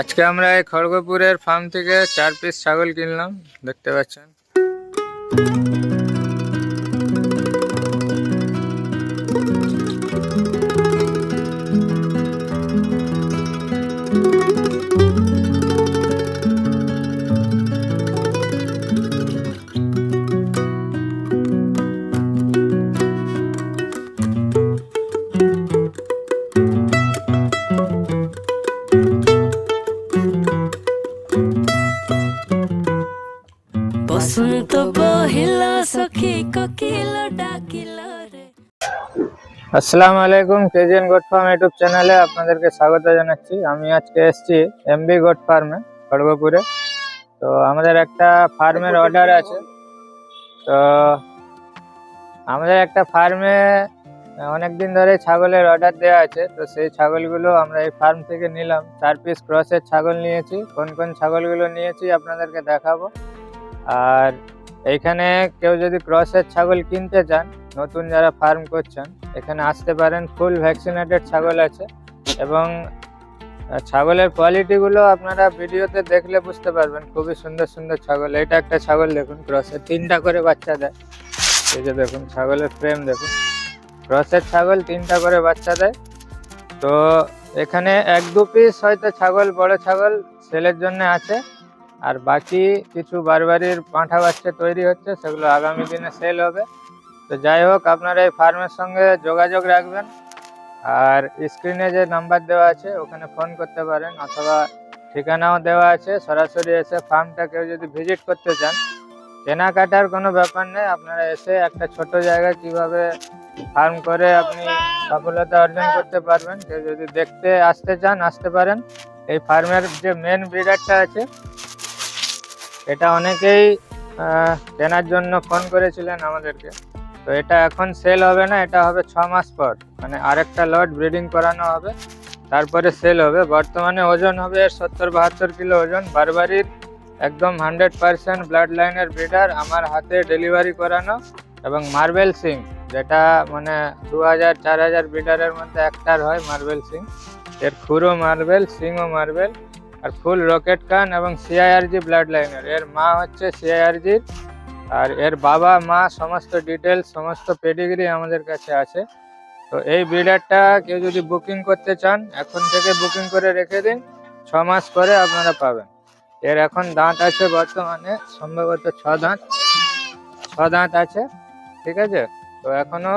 আজকে আমরা এই খড়গপুরের ফার্ম থেকে চার পিস ছাগল কিনলাম দেখতে পাচ্ছেন। আসসালামু আলাইকুম, কেজিএন গোট ফার্ম ইউটিউব চ্যানেলে আপনাদেরকে স্বাগত জানাচ্ছি। আমি আজকে এসেছি এমবি গোট ফার্মে, খড়গপুরে। তো আমাদের একটা ফার্মের অর্ডার আছে। তো আমাদের একটা ফার্মে অনেক দিন ধরে ছাগলের অর্ডার দেওয়া আছে। তো সেই ছাগলগুলো আমরা এই ফার্ম থেকে নিলাম। চার পিস ক্রসের ছাগল নিয়েছি। কোন কোন ছাগলগুলো নিয়েছি আপনাদেরকে দেখাবো। আর এইখানে কেউ যদি ক্রসের ছাগল কিনতে চান, নতুন যারা ফার্ম করছেন, এখানে আসতে পারেন ফুল ভ্যাকসিনেটেড ছাগল আছে এবং ছাগলের কোয়ালিটিগুলো আপনারা ভিডিওতে দেখলে বুঝতে পারবেন, খুবই সুন্দর সুন্দর ছাগল। এটা একটা ছাগল দেখুন ক্রসের তিনটা করে বাচ্চা দেয়। এই যে দেখুন, ছাগলের ফ্রেম দেখুন। ক্রসের ছাগল তিনটা করে বাচ্চা দেয়। তো এখানে এক দু পিস হয়তো ছাগল, বড় ছাগল সেলের জন্য আছে। আর বাকি কিছু বারবারির পাঁঠা বাচ্চা তৈরি হচ্ছে, সেগুলো আগামী দিনে সেল হবে। তো যাই হোক, আপনারা এই ফার্মের সঙ্গে যোগাযোগ রাখবেন। আর স্ক্রিনে যে নাম্বার দেওয়া আছে, ওখানে ফোন করতে পারেন, অথবা ঠিকানাও দেওয়া আছে। সরাসরি এসে ফার্মটা কেউ যদি ভিজিট করতে চান, কেনাকাটার কোনো ব্যাপার নেই। আপনারা এসে একটা ছোট জায়গায় কীভাবে ফার্ম করে আপনি সফলতা অর্জন করতে পারবেন। কেউ যদি দেখতে আসতে চান, আসতে পারেন। এই ফার্মের যে মেন ব্রিডারটা আছে এটা অনেকেই কেনার জন্য ফোন করেছিলেন আমাদেরকে। তো এটা এখন সেল হবে না, এটা হবে ছ মাস পর। মানে আরেকটা লট ব্রিডিং করানো হবে, তারপরে সেল হবে। বর্তমানে ওজন হবে সত্তর বাহাত্তর কিলো ওজন। বারবারির একদম হান্ড্রেড পার্সেন্ট ব্লাড লাইনের ব্রিডার আমার হাতে ডেলিভারি করানো এবং মার্বেল সিং যেটা মানে দু হাজার, চার হাজার ব্রিডারের মধ্যে একটার হয় মার্বেল সিং এর খুরো মার্বেল সিংও মার্বেল আর ফুল রকেট কান এবং সিআইআরজি ব্লাড লাইনের এর মা হচ্ছে সিআইআরজির আর এর বাবা, মা, সমস্ত ডিটেলস সমস্ত পেডিগ্রি আমাদের কাছে আছে। তো এই ব্রিডারটা কেউ যদি বুকিং করতে চান, এখন থেকে বুকিং করে রেখে দিন। ছ মাস পরে আপনারা পাবেন। এর এখন দাঁত আছে বর্তমানে, সম্ভবত ছ দাঁত। ছ দাঁত আছে, ঠিক আছে? তো এখনও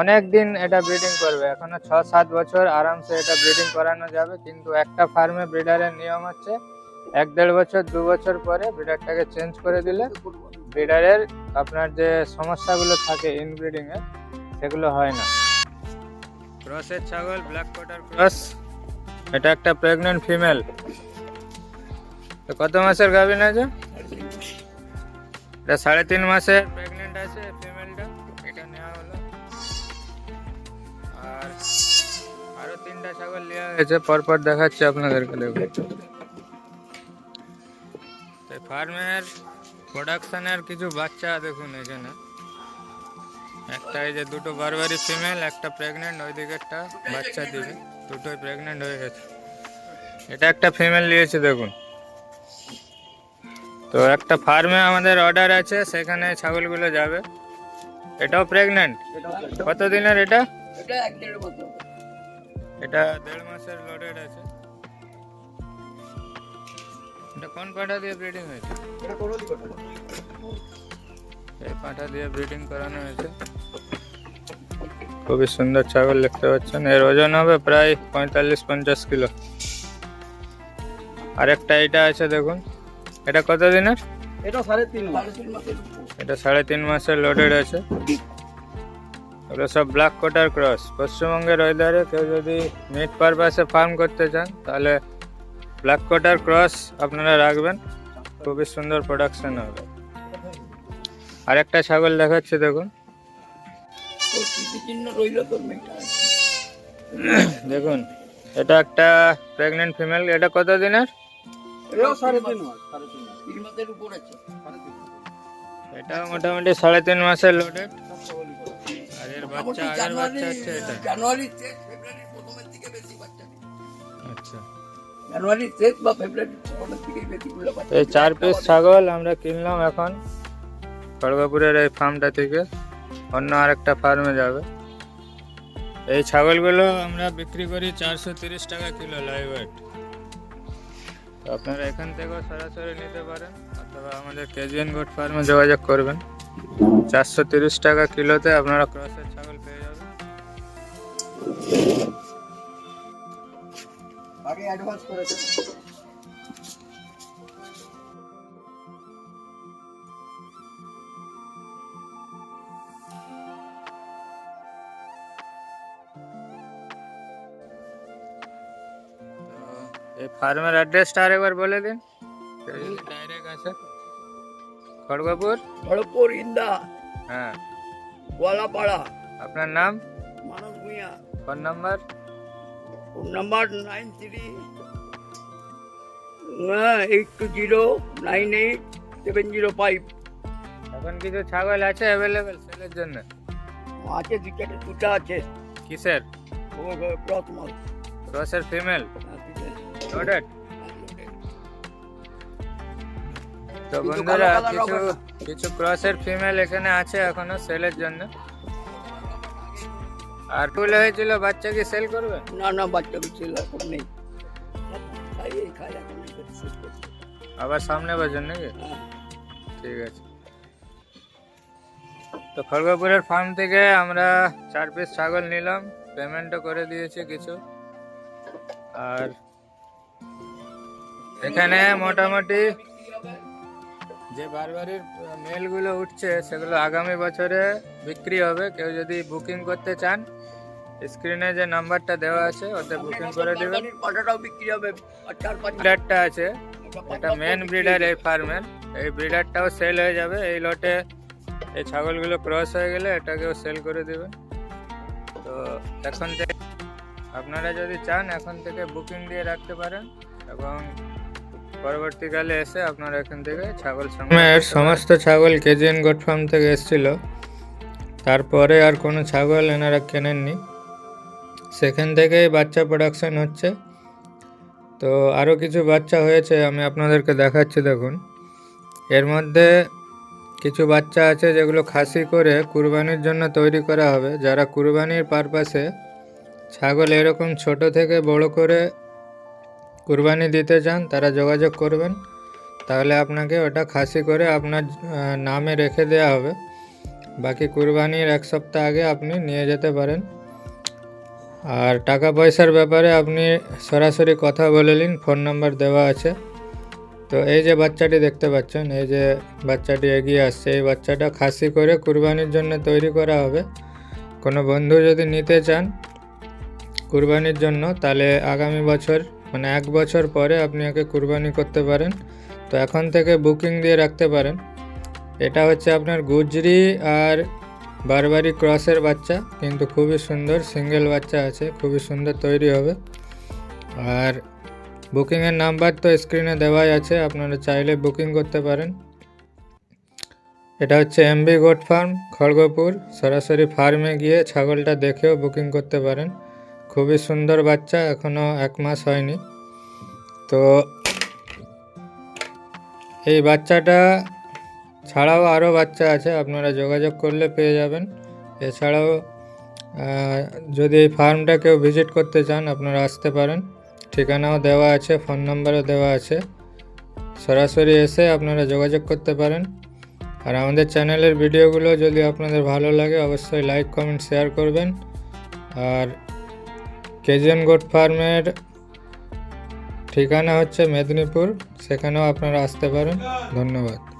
অনেক দিন এটা ব্রিডিং করবে। এখনও ছ সাত বছর আরামসে এটা ব্রিডিং করানো যাবে কিন্তু একটা ফার্মে ব্রিডারের নিয়ম হচ্ছে এক দেড় বছর দু বছর পরে ব্রিডারটাকে চেঞ্জ করে দিলে ব্রিডারের আপনার যে সমস্যাগুলো থাকে ইনব্রিডিং এর সেগুলো হয় না। ক্রসের ছাগল ব্ল্যাক কোটার ক্রস এটা একটা প্রেগনেন্ট ফিমেল তো কত মাসের গাভিন আছে এটা সাড়ে তিন মাসের। প্রেগনেন্ট আছে ফিমেলটা এটা নেওয়া হলো। আর আরও তিনটা ছাগল নেওয়া হয়েছে, পরপর দেখাচ্ছি আপনাদেরকে, দেখুন। ফার্মের প্রোডাকশনের কিছু বাচ্চা, দেখুন এখানে। একটা এই যে দুটো বারবারি ফিমেল, একটা প্রেগনেন্ট ওই দিকেরটা বাচ্চা দিবে। দুটোই প্রেগনেন্ট হয়ে গেছে। এটা একটা ফিমেল নিয়েছে, দেখুন। তো একটা ফার্মে আমাদের অর্ডার আছে, সেখানে ছাগলগুলো যাবে। এটাও প্রেগনেন্ট? কত দিনের এটা? এটা দেড় মাসের লোডেড আছে। এটা কোন পাঠা দিয়ে ব্রিডিং হয়েছে? এই পাঠা দিয়ে ব্রিডিং করানো হয়েছে। খুবই সুন্দর ছাগল দেখতে পাচ্ছেন। এর ওজন হবে প্রায় পঁয়তাল্লিশ পঞ্চাশ কিলো। আরেকটা এটা আছে দেখুন। এটা কত দিনের? এটা সাড়ে তিন মাস। এটা সাড়ে তিন মাসের লোডেড আছে। এগুলো সব ব্ল্যাক কোটার ক্রস পশ্চিমবঙ্গের ওয়েদারে কেউ যদি মিট পারপাসে ফার্ম করতে চান তাহলে ব্ল্যাক কোটার ক্রস আপনারা রাখবেন। খুবই সুন্দর প্রোডাকশন হবে। আরেকটা ছাগল দেখাচ্ছি দেখুন। দেখুন এটা একটা প্রেগনেন্ট ফিমেল এটা কত দিনের? এটা মোটামুটি সাড়ে তিন মাসের লোডেড মোটামুটি জানুয়ারি বাচ্চা হচ্ছে এটা। জানুয়ারি থেকে ফেব্রুয়ারির প্রথমের দিকে বেশি বাচ্চা। আচ্ছা। জানুয়ারি শেষ বা ফেব্রুয়ারি প্রথমের দিকেই বেশিগুলো বাচ্চা। এই চার পিস ছাগল আমরা কিনলাম এখন খড়গপুরের এই ফার্মটা থেকে। অন্য আরেকটা ফার্মে যাবে। এই ছাগলগুলো আমরা বিক্রি করি চারশো তিরিশ টাকা কিলো লাইভ ওয়েট তো আপনারা এখান থেকেও সরাসরি নিতে পারেন অথবা আমাদের কেজিএন গোট ফার্মে যোগাযোগ করবেন। চারশো তিরিশ টাকা কিলোতে আপনারা ক্রসের ছাগল পেয়ে যাবেন। আগে অ্যাডভান্স করেছে এই ফার্মের অ্যাড্রেসটা আরেকবার বলে দিন। ডাইরেক্ট আছে। খড়গপুর। খড়গপুর ইন্দা। হ্যাঁ। গোয়ালাপাড়া। আপনার নাম? Manab Bhuiyan. Phone number? Phone number nine three eight two zero nine eight seven zero five. এখন কিছু ছাগল আছে অ্যাভেলেবেল সেলের জন্য? আছে দু চারটে দুটা আছে। কিসের? ক্রস মাল। ক্রসের ফিমেল লোডেড তো বন্ধুরা কিছু। কিছু ক্রসের ফিমেল এখানে আছে এখনও সেলের জন্য। আর ফুল হয়েছিল বাচ্চা কি সেল করবে? না না বাচ্চা কিছু এখন নেই। আবার সামনে বছর নাকি? হ্যাঁ। ঠিক আছে। তো খড়গপুরের ফার্ম থেকে আমরা চার পিস ছাগল নিলাম। পেমেন্টও করে দিয়েছি কিছু। আর এখানে মোটামুটি যে বারবারির মেলগুলো উঠছে সেগুলো আগামী বছরে বিক্রি হবে। কেউ যদি বুকিং করতে চান স্ক্রিনে যে নাম্বারটা দেওয়া আছে ওতে বুকিং করে দেবেন। বাগানের পাটাটাও বিক্রি হবে ব্রিডারটা আছে এটা মেন ব্রিডার এই ফার্মের এই ব্রিডারটাও সেল হয়ে যাবে। এই লটে এই ছাগলগুলো ক্রস হয়ে গেলে এটাকেও সেল করে দেবেন। তো এখন থেকে আপনারা যদি চান এখন থেকে বুকিং দিয়ে রাখতে পারেন এবং পরবর্তীকালে এসে আপনারা এখান থেকে ছাগল সমস্ত ছাগল কেজিএন গোট ফার্ম থেকে এসেছিল। তারপরে আর কোনো ছাগল এনারা কেনেননি। সেখান থেকেই বাচ্চা প্রোডাকশন হচ্ছে। তো আরও কিছু বাচ্চা হয়েছে আমি আপনাদেরকে দেখাচ্ছি দেখুন। এর মধ্যে কিছু বাচ্চা আছে যেগুলো খাসি করে কুরবানির জন্য তৈরি করা হবে। যারা কুরবানির পারপাসে ছাগল এরকম ছোট থেকে বড় করে কুরবানি দিতে চান তারা যোগাযোগ করবেন। তাহলে আপনাকে ওটা খাসি করে আপনার নামে রেখে দেওয়া হবে। বাকি কুরবানির এক সপ্তাহ আগে আপনি নিয়ে যেতে পারেন। আর টাকা পয়সার ব্যাপারে আপনি সরাসরি কথা বলে নিন, ফোন নাম্বার দেওয়া আছে। তো এই যে বাচ্চাটি দেখতে পাচ্ছেন, এই যে বাচ্চাটি এগিয়ে আসছে, এই বাচ্চাটা খাসি করে কুরবানির জন্য তৈরি করা হবে। কোনো বন্ধু যদি নিতে চান কুরবানির জন্য, তাহলে আগামী বছর মানে এক বছর পরে আপনি একে কুরবানি করতে পারেন, তো এখন থেকে বুকিং দিয়ে রাখতে পারেন। এটা হচ্ছে আপনার গুজরি আর বারবারি ক্রসের বাচ্চা, কিন্তু খুবই সুন্দর, সিঙ্গেল বাচ্চা আছে, খুবই সুন্দর তৈরি হবে। আর বুকিংয়ের নাম্বার তো স্ক্রিনে দেওয়াই আছে, আপনারা চাইলে বুকিং করতে পারেন। এটা হচ্ছে এমবি গোট ফার্ম, খড়গপুর, সরাসরি ফার্মে গিয়ে ছাগলটা দেখেও বুকিং করতে পারেন। খুবই সুন্দর বাচ্চা এখনও এক মাস হয়নি। তো এই বাচ্চাটা ছাড়াও আরও বাচ্চা আছে, আপনারা যোগাযোগ করলে পেয়ে যাবেন। এছাড়াও যদি এই ফার্মটা কেউ ভিজিট করতে চান, আপনারা আসতে পারেন। ঠিকানাও দেওয়া আছে, ফোন নাম্বারও দেওয়া আছে। সরাসরি এসে আপনারা যোগাযোগ করতে পারেন। আর আমাদের চ্যানেলের ভিডিওগুলো যদি আপনাদের ভালো লাগে, অবশ্যই লাইক, কমেন্ট, শেয়ার করবেন। আর কেজিএন গোট ফার্মের ঠিকানা হচ্ছে মেদিনীপুর। সেখানেও আপনারা আসতে পারেন। ধন্যবাদ।